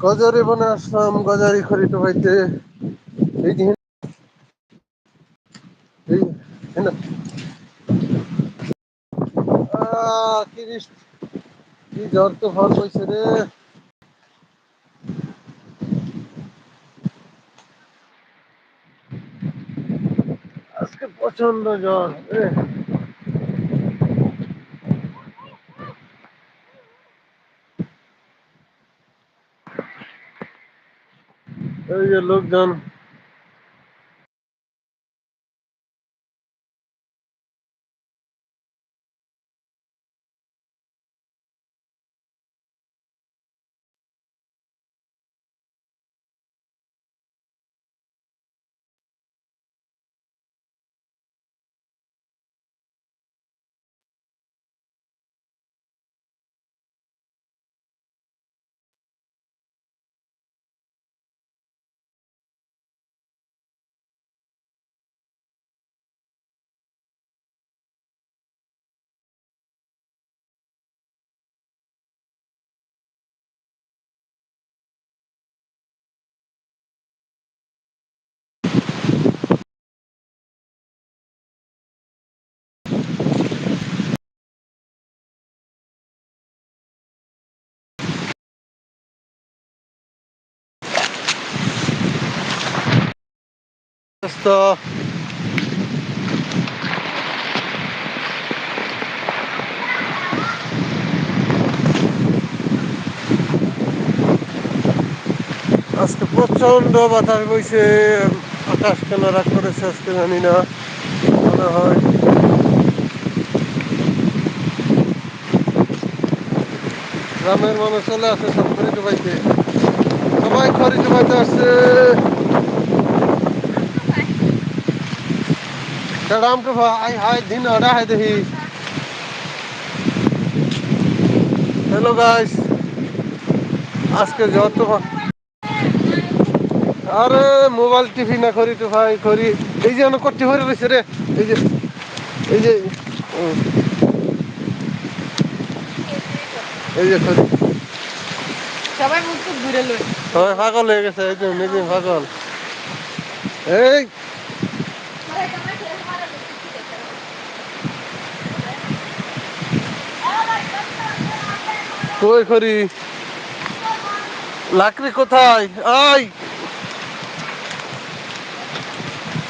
গজারি বনে আসলাম, গজারি খড়ি টোকাইতে এই এই আহ, কি কি ঝড় তুফান বইছে রে। আজকে প্রচণ্ড ঝড় এ এই যে লোকজন ব্যস্ত আজকে প্রচণ্ড বাতাস বইছে, আকাশ কেন রাগ করেছে আজকে জানি না, মনে হয়। গ্রামের মানুষ চলে আসে সব খড়ি ডুবাইতে সবাই খড়ি ডুবাইতে আসছে। রাম তো আই হাই দিন আড়া হাই দেখি হ্যালো গাইস আজকে যত আরে মোবাইল টিভি না করি তো ভাই করি এই যে অনেক করতে হয়ে রয়েছে রে। এই যে এই যে এই যে করি। সবাই মুখ ঘুরে লই। সবাই পাগল হয়ে গেছে এই যে নিজে পাগল। এই কই করি লাকড়ি কোথায়? আই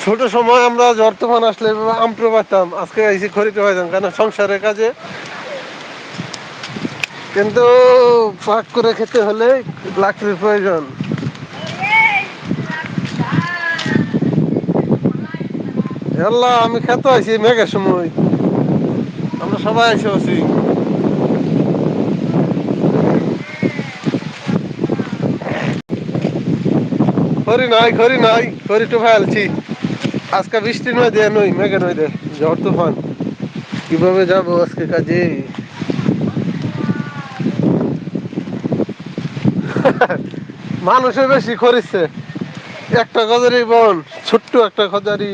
ছোট সময় আমরা তুফান আসলে আমপ্র পাইতাম আজকে এসে খড়িতে পাইতাম কেন সংসারের কাজে? কিন্তু পাক করে খেতে হলে লাকড়ির প্রয়োজন। আল্লাহ আমি খেতে আছি মেঘের সময়। আমরা সবাই এসে আছি। খড়ি নাই, খরি নাই, খরি তো ফেলছি। আজকে বৃষ্টি নয় দে, নই, মেঘে নয় দে, ঝড় তুফান। কীভাবে যাব আজকে কাজে? মানুষের বেশি খরিচ্ছে একটা গজারি বন, ছোট্ট একটা গজারি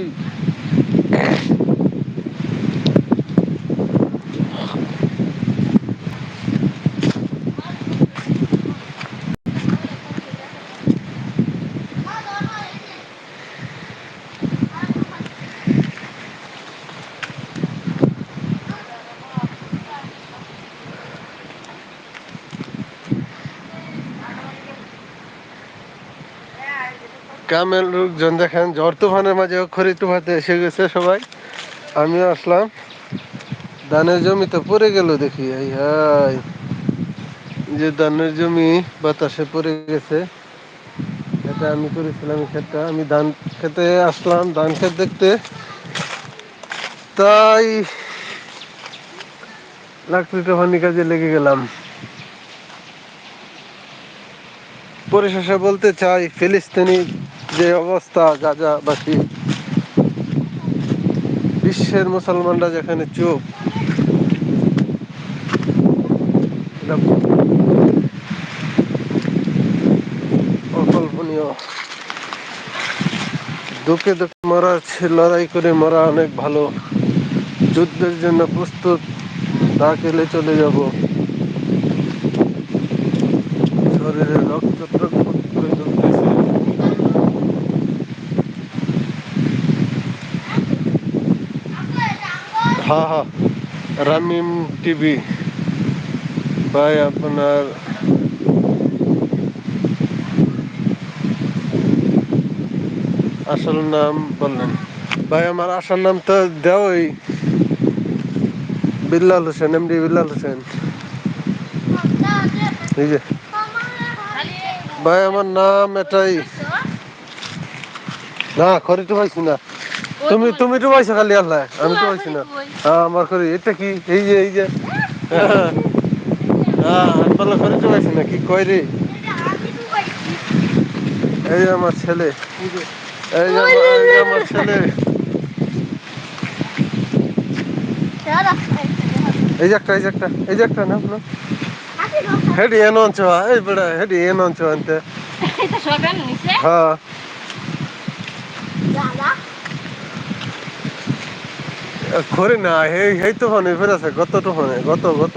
কামের লোকজন দেখেন ঝড় তুফানের মাঝে খড়ি তুফাতে এসে গেছে সবাই। আমিও আসলাম। ধানের জমি তো পড়ে গেল দেখি হাই। যে ধানের জমি বাতাসে পড়ে গেছে। এটা আমি করেছিলাম ক্ষেতটা। আমি ধান খেতে আসলাম, ধান খেত দেখতে। তাই লাকড়িটা ফানি কাজে লেগে গেলাম। পরিশেষে বলতে চাই, ফিলিস্তিনি যে অবস্থা যা যা গাজাবাসী বিশ্বের মুসলমানরা যেখানে চুপ অকল্পনীয়। দুঃখে দুঃখে মরা, লড়াই করে মরা অনেক ভালো। যুদ্ধের জন্য প্রস্তুত তা কেলে চলে যাব। শরীরে রক্ত হ্যাঁ হ্যাঁ। রামিম টিভি। ভাই, আপনার আসল নাম বললেন। ভাই, আমার আসল নাম তো দেওই বিল্লাল হোসেন, এমডি বিল্লাল হোসেন। এই যে। ভাই, আমার নাম এটাই। না খড়ি তো পাইছি না তুমি তুমি তো পাইছো খালি আল্লাহ আমি তো পাইছি না। হ্যাঁ আমার খড়ি এটা কি? এই যে এই যে। হ্যাঁ। হ্যাঁ খড়ি তো পাইছি না কি কয় রে? এই যে আমার ছেলে। এই যে। আমার- ছেলে। এই যে একটা এই যে একটা এই যে একটা না না হেডি এন অঞ্চ এই বেড়া হেডি এন অঞ্চ আনতে। হ্যাঁ। খড়ি না, এই তো ফোনে ফের আছে, গত তো ফোনে গত গত।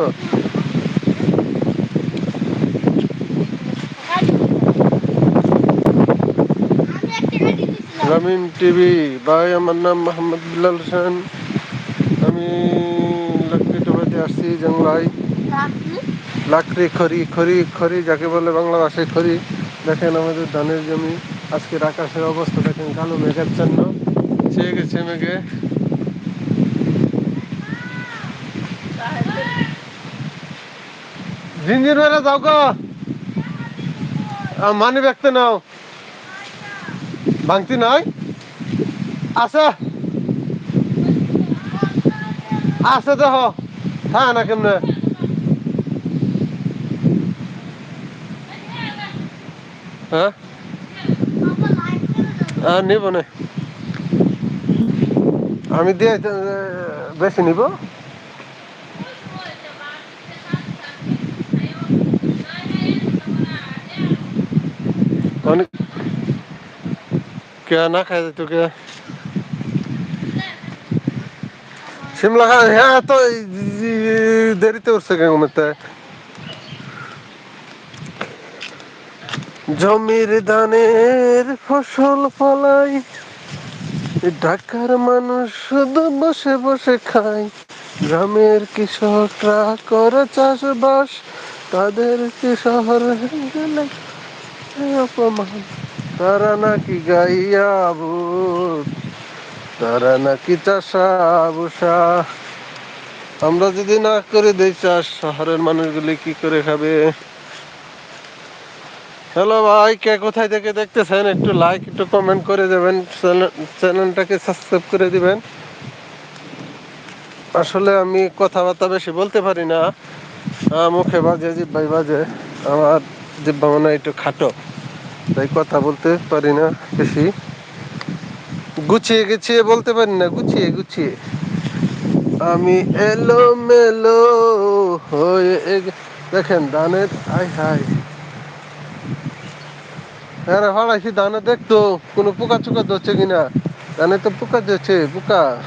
রামিন টিভি, ভাই, আমার নাম মোহাম্মদ বিল্লাল হোসেন। আমি লাকড়ি টোবাতে আসছি জংলাই লাকড়ি খড়ি খড়ি খড়ি, যাকে বলে বাংলা ভাষায় খড়ি। দেখেন আমাদের ধানের জমি। আজকের আকাশের অবস্থা দেখেন, কালো মেঘের জন্য চেয়ে গেছে মেঘে। জিঞ্জির মেরে যাও গো। মানি ব্যক্তি নাও। ভাঙতি নাই? আছে। আছে দেহ। হ্যাঁ না কেমনে? হ্যাঁ? আর নিব না। আমি দিয়ে বেশি নিব। হ্যাঁ জমির দানের ফসল ফলাই, ঢাকার মানুষ শুধু বসে বসে খায়। গ্রামের কৃষকরা করে চাষবাস তাদেরকে শহরে গেলে অপমান তারা নাকি গাইয়া ভূত তারা নাকি চাষা বুসা আমরা যদি না করে দেই চাষ, শহরের মানুষগুলি কি করে খাবে? হ্যালো ভাই, কে কোথায় থেকে দেখতেছেন? একটু লাইক একটু কমেন্ট করে দেবেন। চ্যানেল- চ্যানেলটাকে সাবস্ক্রাইব করে দিবেন। আসলে আমি কথাবার্তা বেশি বলতে পারি না। মুখে বাজে জিব্বাই বাজে। আমার মনে হয় একটু খাটো। তাই কথা বলতে পারি না বেশি। গুছিয়ে গুছিয়ে বলতে পারি না, গুছিয়ে গুছিয়ে। আমি এলো মেলো হয়ে দেখেন দানের আই হাই। হ্যাঁ রে দানে দেখতো? কোনো পোকা চোকা ধরছে কিনা? দানে তো পোকা ধরছে, পোকা।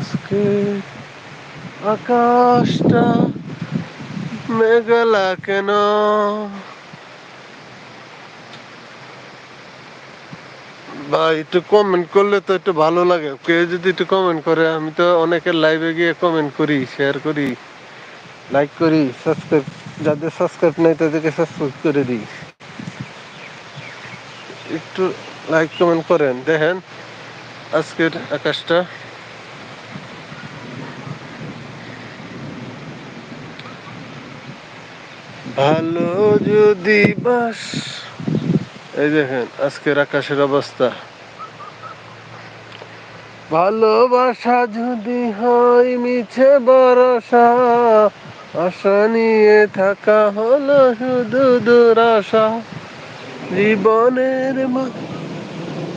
আজকে আকাশটা মেঘলা কেন? ভাই, একটু কমেন্ট করলে তো একটু ভালো লাগে। কেউ যদি একটু কমেন্ট করে, আমি তো অনেকের লাইভে গিয়ে কমেন্ট করি শেয়ার করি লাইক করি সাবস্ক্রাইব যাদের সাবস্ক্রাইব নেই, তাদেরকে সাবস্ক্রাইব করে দিই। একটু লাইক কমেন্ট করেন। দেখেন, আজকের আকাশটা ভালো যদি বাস। এই দেখেন, আজকের আকাশের অবস্থা। ভালোবাসা যদি হয় মিছে ভরসা, আশা নিয়ে থাকা হলো শুধু দুরাশা। জীবনের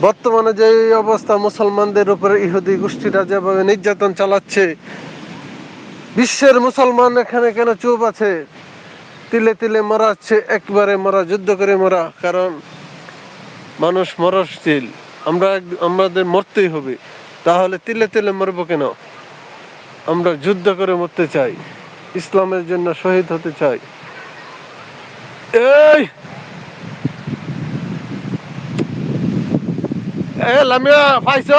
বর্তমানে যে অবস্থা, মুসলমানদের উপরে ইহুদি গোষ্ঠীরা যেভাবে নির্যাতন চালাচ্ছে, বিশ্বের মুসলমান এখানে কেন চুপ আছে? তিলে তিলে মরাচ্ছে একবারে মরা, যুদ্ধ করে মরা। কারণ মানুষ মরশীল আমরা আমাদের মরতেই হবে। তাহলে তিলে তিলে মরবো কেন? আমরা যুদ্ধ করে মরতে চাই। ইসলামের জন্য শহীদ হতে চাই। এই! লামিয়া, পাইছ?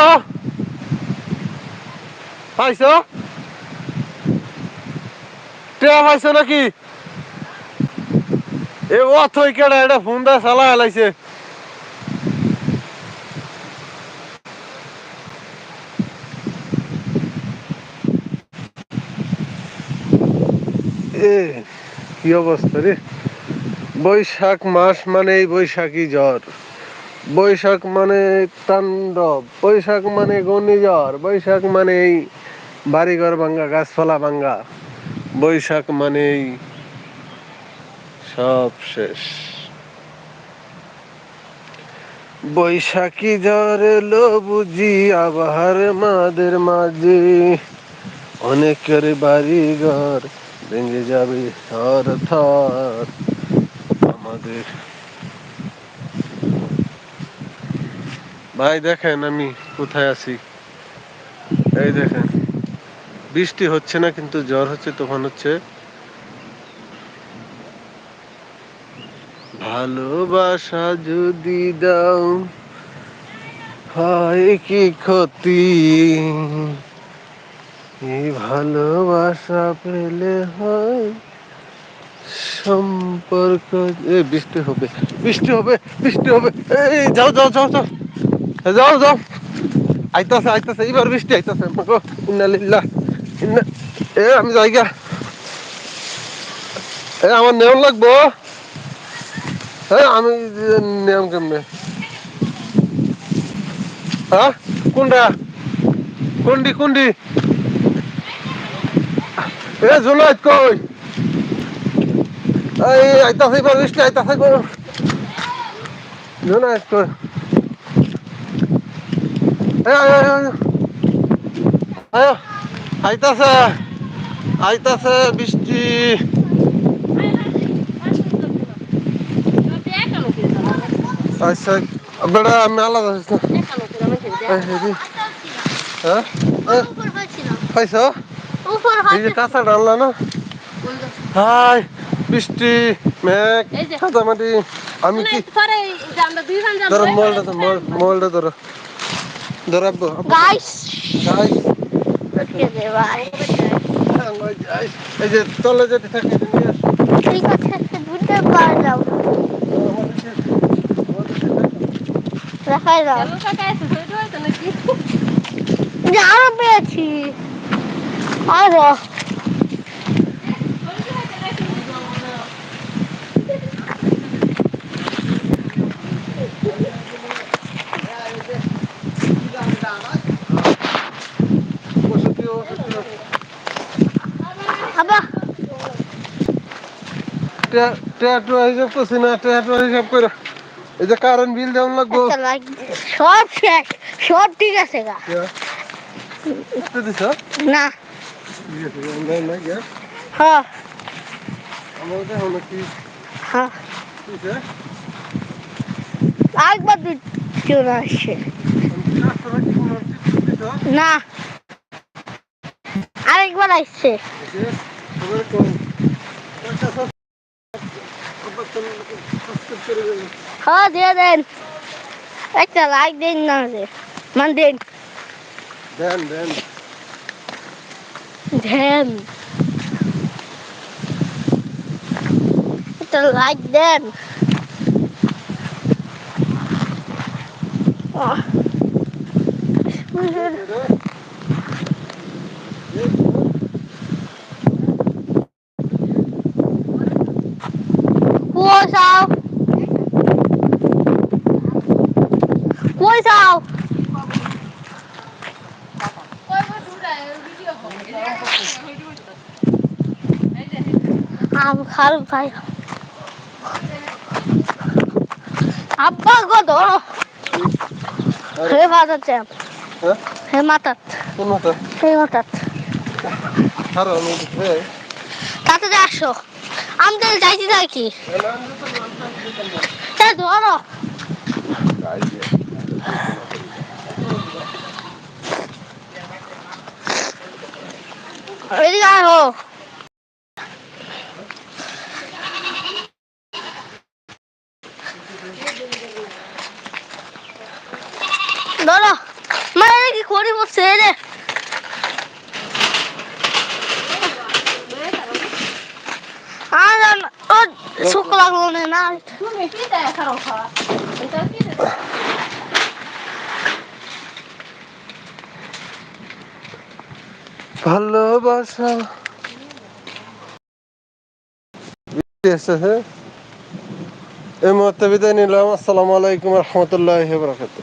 পাইছ নাকি? এ ও থই কেডা, এটা ফোন দা চালা হেলাইছে। এ, কি অবস্থা রে? বৈশাখ মাস মানেই বৈশাখী জ্বর বৈশাখ মানে তাণ্ডব, বৈশাখ মানে ঘূর্ণিঝড়, বৈশাখ মানেই বাড়িঘর ভাঙ্গা গাছপালা ভাঙ্গা বৈশাখ মানেই সব শেষ। বৈশাখী এলো বুঝি আবহার মাদের মাঝে। অনেকের বাড়ি ঘর ভেঙে যাবে থর থর। আমাদের ভাই দেখেন আমি কোথায় আছি। এই দেখেন, বৃষ্টি হচ্ছে না, কিন্তু জ্বর হচ্ছে তখন হচ্ছে। ভালোবাসা যদি দাও, হয় কি ক্ষতি? এই ভালোবাসা পেলে হয় সম্পর্ক। এ বৃষ্টি হবে বৃষ্টি হবে বৃষ্টি হবে। এই যাও যাও যাও যাও। যাও যাও। আইতাছে আইতাছে, এইবার বৃষ্টি আইতাছে। ইন্না লিল্লাহ, ইন্না এ, আমি যাইগা। এ, আমার নেওয়ান লাগবো। হ্যাঁ আমি নিয়ম কেমনে? হ্যাঁ কোনটা? কোনটি কোনটি? এ জুলাইত কই? এই আইতাছে এবার বৃষ্টি আইতাছে কই? জুলাইত কই আইতাছে আইতাছে বৃষ্টি আচ্ছা বেড়া আমি আলাদা হ্যাঁ? পাইছ? এই যে কাঁচা ডাললা না? হাই বৃষ্টি মেঘ। কাদামাটি আমি কি ধরো মোবাইলটা ধরো মোবাইল- মোবাইলটা ধরো ধরো। আব্বু। গাইস। এই যে তলে যেতে থাকে। ঠিক আছে বুঝতে আমাদেরকে- আমাদেরকে দেখো। দেখাই দাও যে আরও পেয়েছি। আরও ট্যাটু হিসাব করছি না ট্যাটু হিসাব করে এই যে কারেন্ট বিল দেওয়ান লাগবো। সব শেষ সব ঠিক আছে গা। দিছ? না। হ্যাঁ কি? হ্যাঁ দুধ চলে আসছে। কোনো দিছ? না। আরেকবার আসছে যে আমার কোন পয়সা সব আবার তো সাবস্ক্রাইব করে দেবেন হ্যাঁ দিয়ে দেন। একটা লাইক দিন না রে মান দিন। দেন দেন। ধ্যান একটা লাইক দেন। আহ। কই যাও কই যাও আম খাল ভাই। আব্বা গো ধরো হে মাথাতে হ্যাঁ? হে মাথাত কোন মাথা হে মাথাত ছাড়ো আমি হে তাতে আসো। আমি তো যাইছি যাই কি? তা ধরো। এদিকে আয় ধরো মানে কি করি বসছে রে আর ও শুক লাগল না তুমি কি দেয় খারাপ খাওয়া এটা কি? ভালোবাসা এসেছে এই মুহূর্তে বিদায় নিলাম। আসসালামু আলাইকুম রহমতুল্লাহ বরকাত